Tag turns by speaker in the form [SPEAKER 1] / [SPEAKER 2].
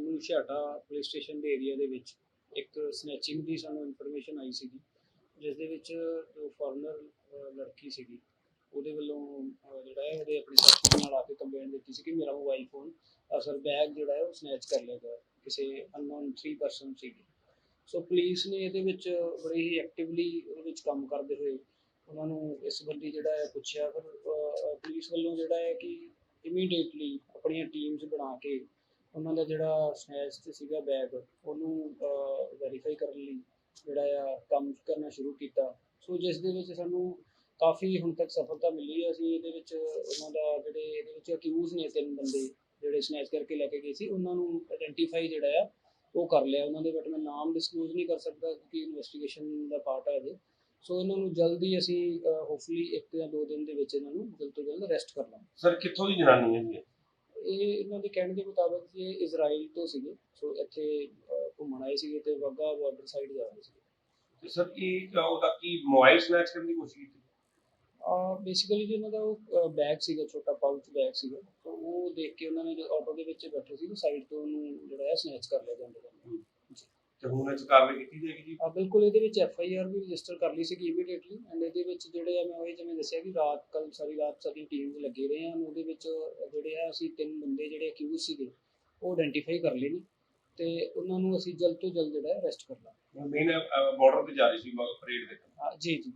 [SPEAKER 1] ਨੂੰ ਛਾਟਾ police station ਦੇ ਏਰੀਆ ਦੇ ਵਿੱਚ ਇੱਕ ਸਨੈਚਿੰਗ ਦੀ ਸਾਨੂੰ ਇਨਫੋਰਮੇਸ਼ਨ ਆਈ ਸੀਗੀ ਜਿਸ ਦੇ ਵਿੱਚ ਫੋਰਨਰ ਲੜਕੀ ਸੀਗੀ, ਉਹਦੇ ਵੱਲੋਂ ਜਿਹੜਾ ਹੈ ਉਹਦੇ ਆਪਣੀ ਸਾਥੀ ਨਾਲ ਆ ਕੇ ਕੰਪਲੇਂਟ ਦਿੱਤੀ ਸੀ ਕਿ ਮੇਰਾ ਮੋਬਾਈਲ ਫੋਨ ਅਸਰ ਬੈਗ ਜਿਹੜਾ ਹੈ ਉਹ ਸਨੈਚ ਕਰ ਲਿਆ ਗਿਆ, ਕਿਸੇ ਅਨਨੋਨ 3 ਪਰਸਨ ਸੀਗੀ। ਸੋ ਪੁਲਿਸ ਨੇ ਇਹਦੇ ਵਿੱਚ ਬੜੇ ਹੀ ਐਕਟਿਵਲੀ ਉਹਦੇ ਵਿੱਚ ਕੰਮ ਕਰਦੇ ਹੋਏ ਉਹਨਾਂ ਨੂੰ ਇਸ ਸੰਬੰਧੀ ਜਿਹੜਾ ਹੈ ਪੁੱਛਿਆ ਫਿਰ ਪੁਲਿਸ ਵੱਲੋਂ ਜਿਹੜਾ ਹੈ ਕਿ ਇਮੀਡੀਏਟਲੀ ਆਪਣੀਆਂ ਟੀਮਸ ਬਣਾ ਕੇ ਉਹਨਾਂ ਦਾ ਜਿਹੜਾ ਸਨੈਚ ਤੇ ਸੀਗਾ ਬੈਗ ਉਹਨੂੰ ਵੈਰੀਫਾਈ ਕਰਨ ਲਈ ਜਿਹੜਾ ਆ ਕੰਮ ਕਰਨਾ ਸ਼ੁਰੂ ਕੀਤਾ। ਸੋ ਜਿਸ ਦੇ ਵਿੱਚ ਸਾਨੂੰ ਕਾਫੀ ਹੁਣ ਤੱਕ ਸਫਲਤਾ ਮਿਲੀ ਹੈ ਅਸੀਂ ਇਹਦੇ ਵਿੱਚ ਉਹਨਾਂ ਦਾ ਜਿਹੜੇ, ਇਹਦੇ ਵਿੱਚ ਅਕਿਊਜ਼ ਨੇ ਤਿੰਨ ਬੰਦੇ, ਜਿਹੜੇ ਸਨੈਚ ਕਰਕੇ ਲੈ ਕੇ ਗਏ ਸੀ, ਉਹਨਾਂ ਨੂੰ ਆਇਡੈਂਟੀਫਾਈ ਜਿਹੜਾ ਆ, ਉਹ ਕਰ ਲਿਆ। ਉਹਨਾਂ ਦੇ ਬਟ ਮੈਂ ਨਾਮ ਡਿਸਕਲੋਜ਼ ਨਹੀਂ ਕਰ ਸਕਦਾ ਕਿਉਂਕਿ ਇਨਵੈਸਟੀਗੇਸ਼ਨ ਦਾ ਪਾਰਟ ਹੈ ਅਜੇ। ਸੋ ਇਹਨਾਂ ਨੂੰ ਜਲਦੀ ਅਸੀਂ ਹੋਪਫੁਲੀ ਇੱਕ ਜਾਂ ਦੋ ਦਿਨ ਦੇ ਵਿੱਚ ਇਹਨਾਂ ਨੂੰ ਜਲਦ ਤੋਂ ਜਲਦ ਅਰੈਸਟ ਕਰ ਲਾਂਗੇ।
[SPEAKER 2] ਸਰ ਕਿੱਥੋਂ ਦੀ ਜਨਾਨੀ ਹੈ ਜੀ ਇਹ?
[SPEAKER 1] ਇਹ ਇਹਨਾਂ ਦੇ ਕਹਿਣ ਦੇ ਮੁਤਾਬਕ ਜੀ ਇਹ ਇਜ਼ਰਾਈਲ ਤੋਂ ਸੀਗੇ। ਸੋ ਇੱਥੇ ਘੁੰਮਣ ਆਏ ਸੀਗੇ ਤੇ ਵਾਗਾ ਬਾਰਡਰ ਸਾਈਡ ਜਾ ਰਹੇ ਸੀਗੇ।
[SPEAKER 2] ਤੇ ਸਰ ਇਹ ਉਹਦਾ ਕੀ ਮੋਬਾਈਲ ਸਨੈਚ ਕਰਨ ਦੀ ਕੋਸ਼ਿਸ਼ ਕੀਤੀ?
[SPEAKER 1] ਆ ਬੇਸਿਕਲੀ ਜੀ ਉਹਨਾਂ ਦਾ ਉਹ ਬੈਗ ਸੀਗਾ ਛੋਟਾ ਪਾਊਚ ਬੈਗ ਸੀਗਾ। ਤਾਂ ਉਹ ਦੇਖ ਕੇ ਉਹਨਾਂ ਨੇ ਜੋ ਆਟੋ ਦੇ ਵਿੱਚ ਬੈਠੇ ਸੀ ਸਾਈਡ ਤੋਂ ਉਹਨੂੰ ਜਿਹੜਾ ਹੈ ਸਨੈਚ ਕਰ ਲਿਆ
[SPEAKER 2] ਤੇ ਹੁਣ ਕਾਰਵਾਈ ਕੀਤੀ ਜਾਏਗੀ ਜੀ?
[SPEAKER 1] ਆ ਬਿਲਕੁਲ ਇਹਦੇ ਵਿੱਚ ਐਫ ਆਈ ਆਰ ਵੀ ਰਜਿਸਟਰ ਕਰ ਲਈ ਸੀਗੀ ਇਮੀਡੀਏਟਲੀ ਐਂਡ ਇਹਦੇ ਵਿੱਚ ਜਿਹੜੇ ਆ ਮੈਂ ਉਹ ਜਿਵੇਂ ਦੱਸਿਆ ਕਿ ਰਾਤ ਕੱਲ ਸਾਰੀ ਰਾਤ ਸਾਡੀਆਂ ਟੀਮਸ ਲੱਗੇ ਰਹੇ ਹਨ ਉਹਦੇ ਵਿੱਚ ਜਿਹੜੇ ਆ ਅਸੀਂ ਤਿੰਨ ਬੰਦੇ ਜਿਹੜੇ ਅਕਿਊਜ਼ ਸੀਗੇ ਉਹ ਆਇਡੈਂਟੀਫਾਈ ਕਰ ਲਏ ਨੇ ਤੇ ਉਹਨਾਂ ਨੂੰ ਅਸੀਂ ਜਲਦ ਤੋਂ ਜਲਦ ਜਿਹੜਾ ਅਰੈਸਟ ਕਰ ਲਾਂਗੇ।
[SPEAKER 2] ਮੇਨ ਬਾਰਡਰ ਤੇ ਜਾ ਰਹੀ ਸੀ ਪਰੇਡ ਦੇ
[SPEAKER 1] ਹਾਂ, ਜੀ ਜੀ।